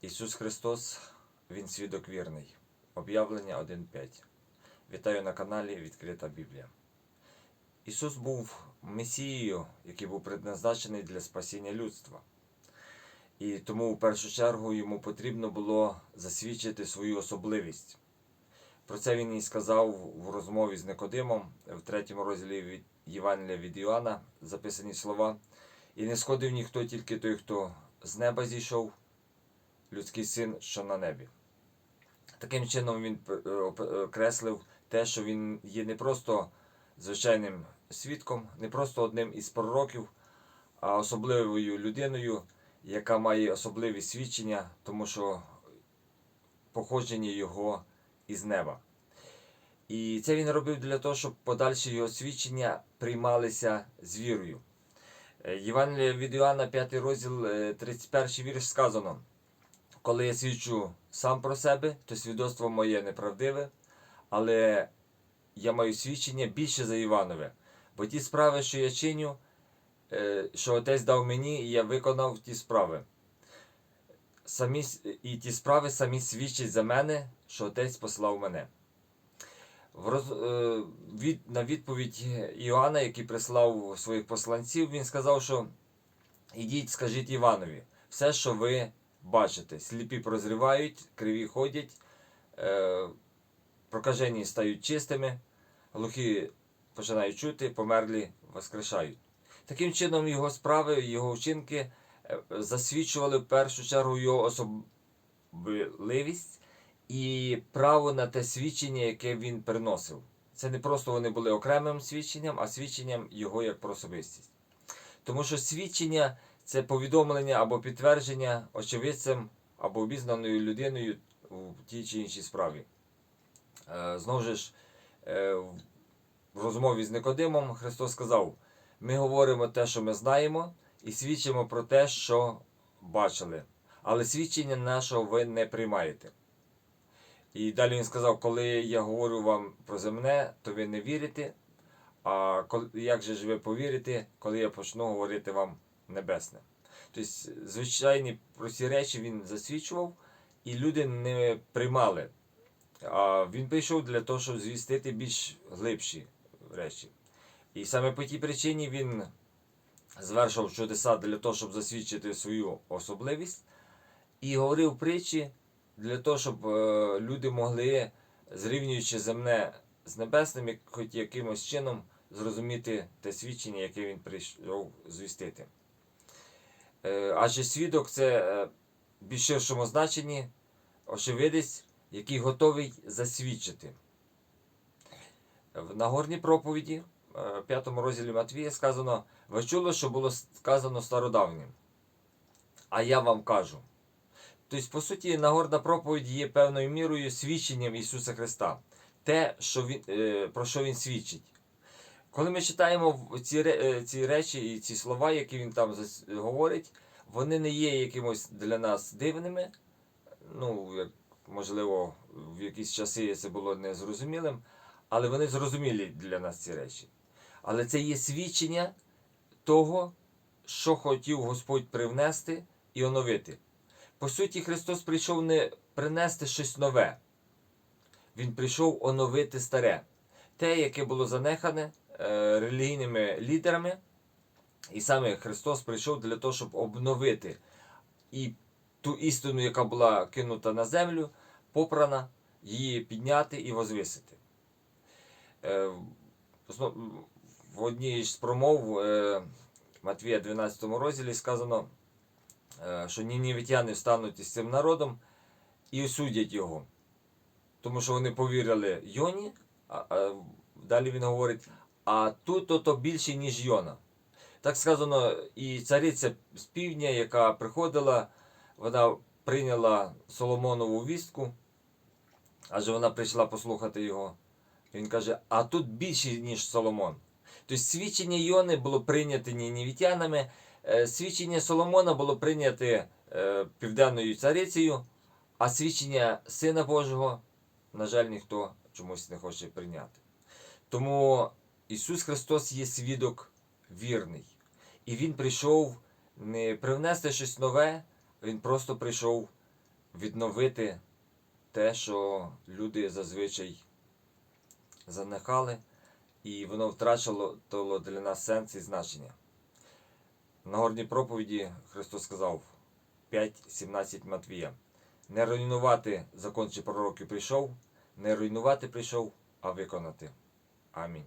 Ісус Христос, Він свідок вірний. Об'явлення 1.5. Вітаю на каналі Відкрита Біблія. Ісус був Месією, який був предназначений для спасіння людства. І тому в першу чергу йому потрібно було засвідчити свою особливість. Про це він і сказав в розмові з Никодимом в третьому розділі від Євангелія від Іоанна записані слова. І не сходив ніхто, тільки той, хто з неба зійшов, людський син, що на небі. Таким чином він е, окреслив те, що він є не просто звичайним свідком, не просто одним із пророків, а особливою людиною, яка має особливі свідчення, тому що походження його із неба. І це він робив для того, щоб подальші його свідчення приймалися з вірою. Е, Євангелія від Іоанна, 5 розділ, е, 31 вірш сказано: Коли я свідчу сам про себе, то свідоцтво моє неправдиве, але я маю свідчення більше за Іванове. Бо ті справи, що я чиню, е, що отець дав мені, і я виконав ті справи. Самі, і ті справи самі свідчать за мене, що отець послав мене. В роз, е, від, на відповідь Іоанна, який прислав своїх посланців, він сказав, що ідіть, скажіть Іванові, все, що ви бачите. Сліпі прозрівають, криві ходять, е, прокажені стають чистими, глухі починають чути, померлі воскрешають. Таким чином, його справи, його вчинки е, засвідчували в першу чергу його особливість і право на те свідчення, яке він приносив. Це не просто вони були окремим свідченням, а свідченням його як про особистість. Тому що свідчення це повідомлення або підтвердження очевидцем або обізнаною людиною у тій чи іншій справі. Е, Знову ж, е, в розмові з Никодимом Христос сказав: ми говоримо те, що ми знаємо, і свідчимо про те, що бачили. Але свідчення нашого ви не приймаєте. І далі він сказав, коли я говорю вам про земне, то ви не вірите. А як же ж ви повірите, коли я почну говорити вам небесне? Тобто, звичайні прості речі він засвідчував, і люди не приймали. А він прийшов для того, щоб звістити більш глибші речі. І саме по тій причині він звершив чудеса для того, щоб засвідчити свою особливість, і говорив притчі для того, щоб е, люди могли, зрівнюючи земне з небесним, хоч якимось чином зрозуміти те свідчення, яке він прийшов звістити. Е, Адже свідок це е, в більш ширшому значенні очевидець, який готовий засвідчити. В Нагорній проповіді, е, 5 розділі Матвія, сказано: ви чули, що було сказано стародавнім. А я вам кажу. Тобто, по суті, Нагорна проповідь є певною мірою свідченням Ісуса Христа, те, що він, е, про що Він свідчить. Коли ми читаємо ці, е, ці речі і ці слова, які він там говорить, вони не є якимось для нас дивними. Ну, як, можливо, в якісь часи це було незрозумілим, але вони зрозумілі для нас ці речі. Але це є свідчення того, що хотів Господь привнести і оновити. По суті, Христос прийшов не принести щось нове. Він прийшов оновити старе, те, яке було занехане е, релігійними лідерами. І саме Христос прийшов для того, щоб обновити і ту істину, яка була кинута на землю, попрана, її підняти і возвисити. Е, в одній з промов е, Матвія 12 розділі сказано, е, що нінівітяни встануть із цим народом і осудять його. Тому що вони повірили Йоні, далі він говорить, а тут то більше, ніж Йона. Так сказано, і цариця з півдня, яка приходила, вона прийняла Соломонову вістку, адже вона прийшла послухати його. Він каже, а тут більше, ніж Соломон. Тобто свідчення Йони було прийняте нінівітянами, е, свідчення Соломона було прийняте е, південною царицею, а свідчення Сина Божого, на жаль, ніхто чомусь не хоче прийняти. Тому Ісус Христос є свідок вірний. І Він прийшов не привнести щось нове, Він просто прийшов відновити те, що люди зазвичай занехали, і воно втрачало для нас сенс і значення. В Нагорній проповіді Христос сказав 5.17 Матвія. Не руйнувати закон чи пророків прийшов, не руйнувати прийшов, а виконати. Амінь.